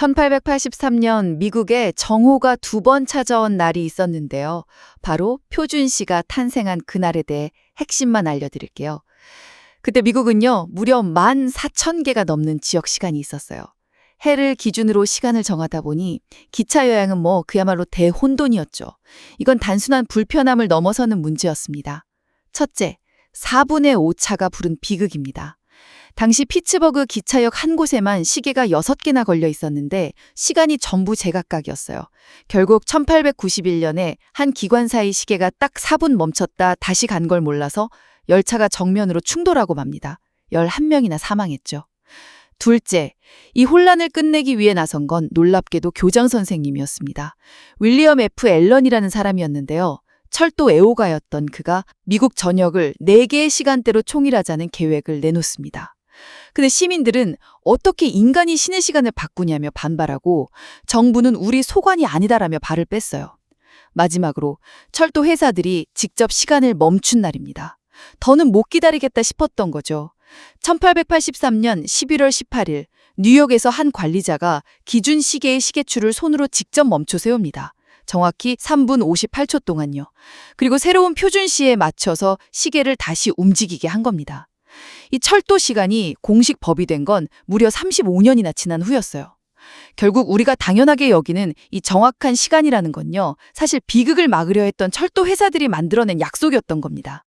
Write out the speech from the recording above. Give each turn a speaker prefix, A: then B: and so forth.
A: 1883년 미국에 정오가 두 번 찾아온 날이 있었는데요. 바로 표준 시가 탄생한 그날에 대해 핵심만 알려드릴게요. 그때 미국은요, 무려 14,000개가 넘는 지역 시간이 있었어요. 해를 기준으로 시간을 정하다 보니 기차 여행은 뭐 그야말로 대혼돈이었죠. 이건 단순한 불편함을 넘어서는 문제였습니다. 첫째, 4분의 5차가 부른 비극입니다. 당시 피츠버그 기차역 한 곳에만 시계가 6개나 걸려 있었는데 시간이 전부 제각각이었어요. 결국 1891년에 한 기관사의 시계가 딱 4분 멈췄다 다시 간 걸 몰라서 열차가 정면으로 충돌하고 맙니다. 11명이나 사망했죠. 둘째, 이 혼란을 끝내기 위해 나선 건 놀랍게도 교장 선생님이었습니다. 윌리엄 F. 앨런이라는 사람이었는데요. 철도 애호가였던 그가 미국 전역을 4개의 시간대로 총일하자는 계획을 내놓습니다. 근데 시민들은 어떻게 인간이 신의 시간을 바꾸냐며 반발하고 정부는 우리 소관이 아니다라며 발을 뺐어요. 마지막으로 철도 회사들이 직접 시간을 멈춘 날입니다. 더는 못 기다리겠다 싶었던 거죠. 1883년 11월 18일 뉴욕에서 한 관리자가 기준 시계의 시계추를 손으로 직접 멈춰 세웁니다. 정확히 3분 58초 동안요. 그리고 새로운 표준 시에 맞춰서 시계를 다시 움직이게 한 겁니다. 이 철도 시간이 공식 법이 된 건 무려 35년이나 지난 후였어요. 결국 우리가 당연하게 여기는 이 정확한 시간이라는 건요. 사실 비극을 막으려 했던 철도 회사들이 만들어낸 약속이었던 겁니다.